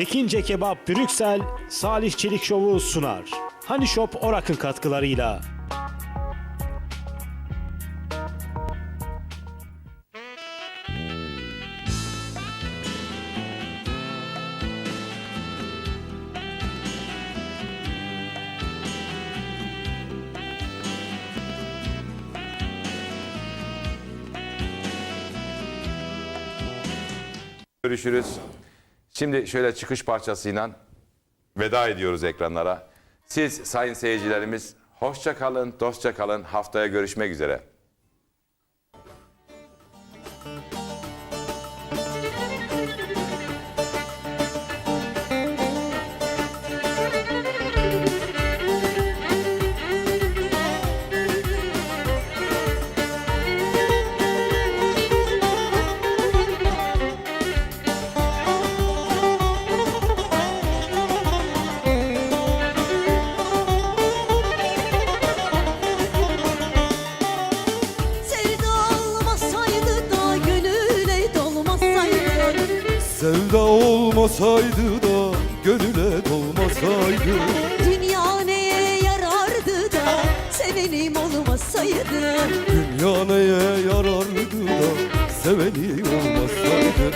Tekince Kebap Brüksel, Salih Çelik Şovu sunar. Hani Shop Orak'ın katkılarıyla. Görüşürüz. Şimdi şöyle çıkış parçasıyla veda ediyoruz ekranlara. Siz sayın seyircilerimiz hoşça kalın, dostça kalın. Haftaya görüşmek üzere. Sevda olmasaydı da gönüle dolmasaydı. Dünya neye yarardı da sevenim olmasaydı. Dünya neye yarardı da seveni olmasaydı.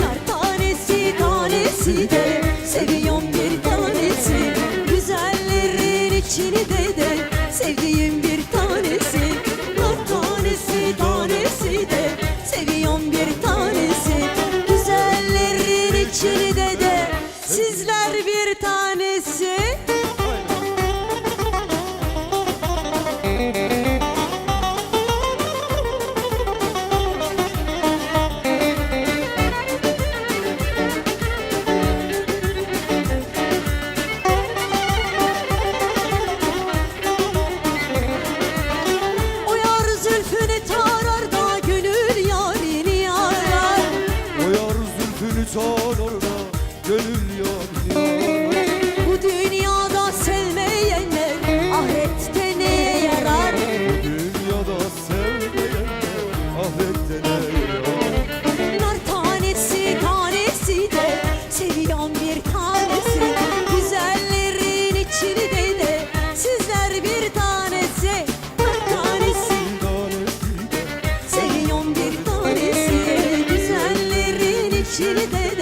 Nar tanesi tanesi de seviyorum bir tanesi. Güzellerin içini de de sevdiğim bir İçini de